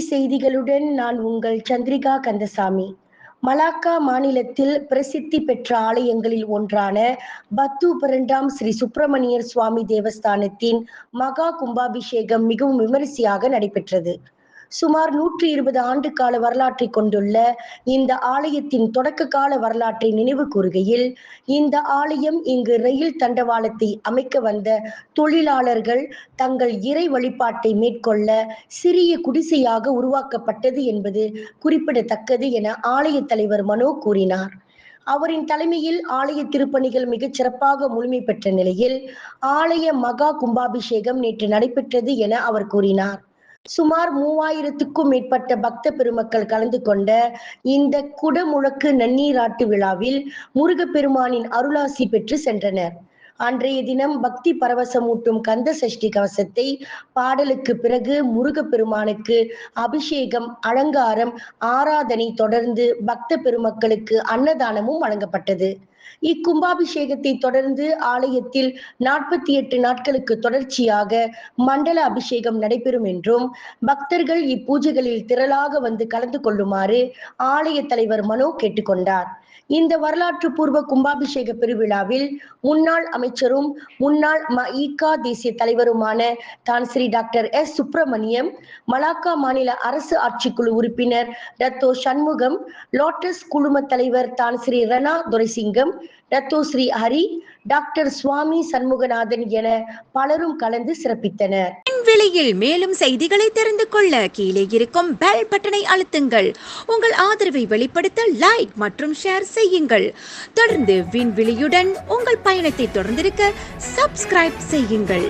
செய்திகளுடன் நான் உங்கள் சந்திரிகா கந்தசாமி. மலாக்கா மாநிலத்தில் பிரசித்தி பெற்ற ஆலயங்களில் ஒன்றான பத்து பரண்டாம் ஸ்ரீ சுப்பிரமணியர் சுவாமி தேவஸ்தானத்தின் மகா கும்பாபிஷேகம் மிகவும் விமரிசையாக நடைபெற்றது. சுமார் நூற்றி இருபது ஆண்டு கால வரலாற்றை கொண்டுள்ள இந்த ஆலயத்தின் தொடக்க கால வரலாற்றை நினைவு கூறுகையில் இந்த ஆலயம் இங்கு ரயில் தண்டவாளத்தை அமைக்க வந்த தொழிலாளர்கள் தங்கள் இறை வழிபாட்டை மேற்கொள்ள சிறிய குடிசையாக உருவாக்கப்பட்டது என்பது குறிப்பிடத்தக்கது என ஆலய தலைவர் மனோ கூறினார். அவரின் தலைமையில் ஆலய திருப்பணிகள் மிகச் சிறப்பாக முழுமை பெற்ற நிலையில் ஆலய மகா கும்பாபிஷேகம் நேற்று நடைபெற்றது என அவர் கூறினார். சுமார் மூவாயிரத்துக்கும் மேற்பட்ட பக்த பெருமக்கள் கலந்து கொண்ட இந்த குடமுழக்கு நன்னீராட்டு விழாவில் முருகப்பெருமானின் அருளாசி பெற்று சென்றனர். அன்றைய தினம் பக்தி பரவசமூட்டும் கந்த சஷ்டி கவசத்தை பாடலுக்கு பிறகு முருகப்பெருமானுக்கு அபிஷேகம் அலங்காரம் ஆராதனை தொடர்ந்து பக்த பெருமக்களுக்கு அன்னதானமும் வழங்கப்பட்டது. இக்கும்பாபிஷேகத்தை தொடர்ந்து ஆலயத்தில் நாற்பத்தி எட்டு நாட்களுக்கு தொடர்ச்சியாக மண்டல அபிஷேகம் நடைபெறும் என்றும் பக்தர்கள் இப்பூஜைகளில் திரளாக வந்து கலந்து கொள்ளுமாறு ஆலய தலைவர் மனோ கேட்டுக்கொண்டார் இந்த வரலாற்று பூர்வ கும்பாபிஷேக பெருவிழாவில் முன்னாள் அமைச்சரும் முன்னாள் மஇகா தேசிய தலைவருமான தான் Sri doctor S. Subramaniam Malacca மாநில அரசு ஆட்சிக்குழு உறுப்பினர் ரத்தோ சண்முகம் லோட்டஸ் குழும தலைவர் தான் ஸ்ரீ ரணா துரைசிங்கம் ரத்தோ ஸ்ரீ ஹரி டாக்டர் சுவாமி சண்முகநாதன் என பலரும் கலந்து சிறப்பித்தனர். விலையில் மேலும் செய்திகளை தெரிந்து கொள்ள கீழே இருக்கும் பெல் பட்டனை அழுத்துங்கள். உங்கள் ஆதரவை வெளிப்படுத்த லைக் மற்றும் ஷேர் செய்யுங்கள். தொடர்ந்து விண்வெளியுடன் உங்கள் பயணத்தை தொடர்ந்திருக்க சப்ஸ்கிரைப் செய்யுங்கள்.